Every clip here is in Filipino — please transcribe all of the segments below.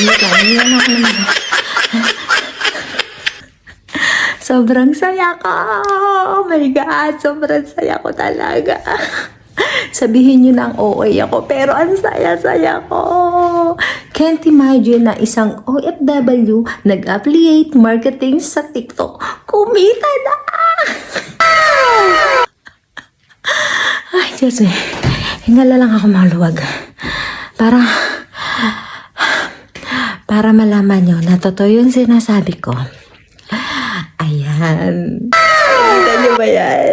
Ayan ako naman. Sobrang saya ko. Oh my God, sobrang saya ko talaga. Sabihin nyo ng OA ako, pero ang saya-saya ko. Can't imagine na isang OFW nag-affiliate marketing sa TikTok. Kumita na! Ay, Diyos eh. Hingala lang ako maluwag. Para, para malaman nyo na totoo yung sinasabi ko. Ayan. Nakita nyo ba yan?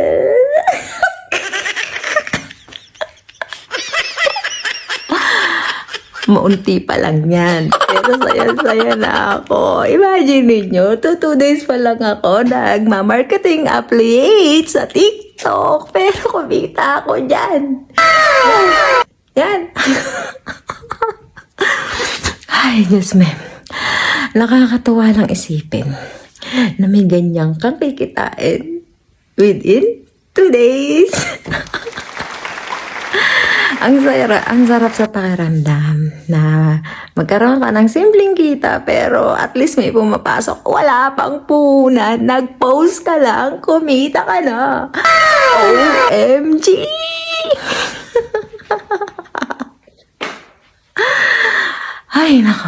Maunti pa lang yan. Pero saya-saya na ako. Imagine ninyo, to two days pa lang ako nagma-marketing affiliate sa TikTok. Pero kumita ako dyan. Yan. Diyos me. Nakakatuwa lang isipin na may ganyang kang kikitain within two days. ang sarap, ang sarap sa pakiramdam na magkaroon ka ng simpleng kita pero at least may pumapasok. Wala pang punan. Nag-post ka lang, kumita ka na. OMG! Ay, nako.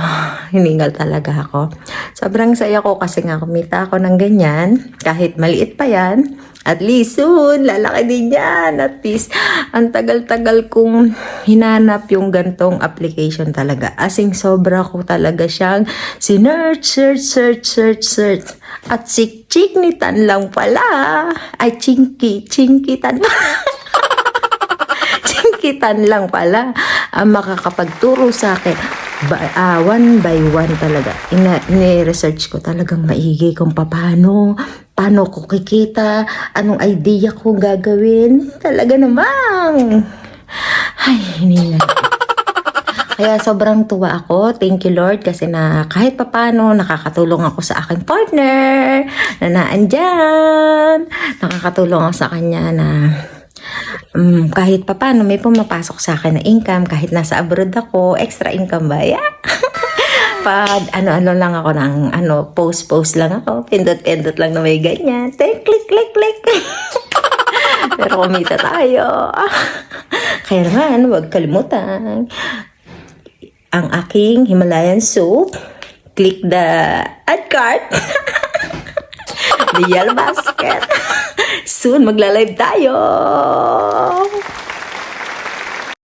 Hiningal talaga ako. Sobrang saya ko kasi nga kumita ako ng ganyan. Kahit maliit pa yan. At least soon, lalaki din yan. At least, ang tagal-tagal kong hinanap yung gantong application talaga. Asing sobra ko talaga siyang sinearch, search, search, search, search. At si Chiknitan lang pala. Ay, Chinky, Chinkitan Chinkitan lang pala ang makakapagturo sa akin. Ba, ah, one by one talaga. Ina, ni-research ko talagang maigi kung paano, paano ko kikita, anong idea ko gagawin. Talaga namang. Ay, hindi na. Kaya sobrang tuwa ako. Thank you Lord kasi na kahit papano nakakatulong ako sa aking partner na naandyan. Nakakatulong ako sa kanya na um, kahit papano may pumapasok sa akin na income kahit nasa abroad ako, extra income ba? Yeah. Pag ano-ano lang ako ng ano, post-post lang ako. Pindot-pindot lang na may ganyan. Then, click, click, click. Pero kumita tayo. Kaya naman, huwag kalimutan ang aking Himalayan soup. Click the add cart. Real Basket. Soon, magla-live tayo!